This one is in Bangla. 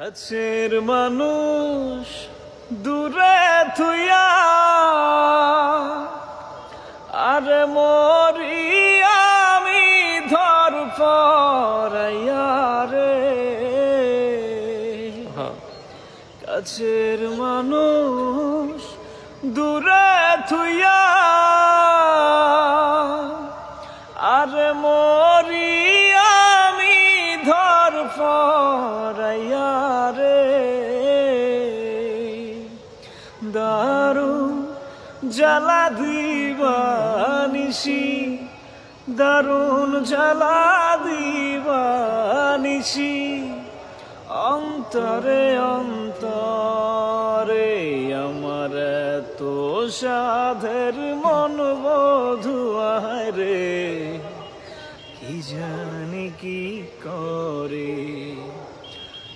কাছের মানুষ দূরে থুইয়া আরে মরি আমি ধর রে। কাছের মানুষ দূরে থুইয়া আরে মরি আমি ধর পরাইয়া রে। দারুণ জ্বালা দিবানিসি দারুণ জ্বালা দিবানিসি অন্তরে অন্তরে আমার তো সাধের মন বধুয়ায় রে। জানি কি করে?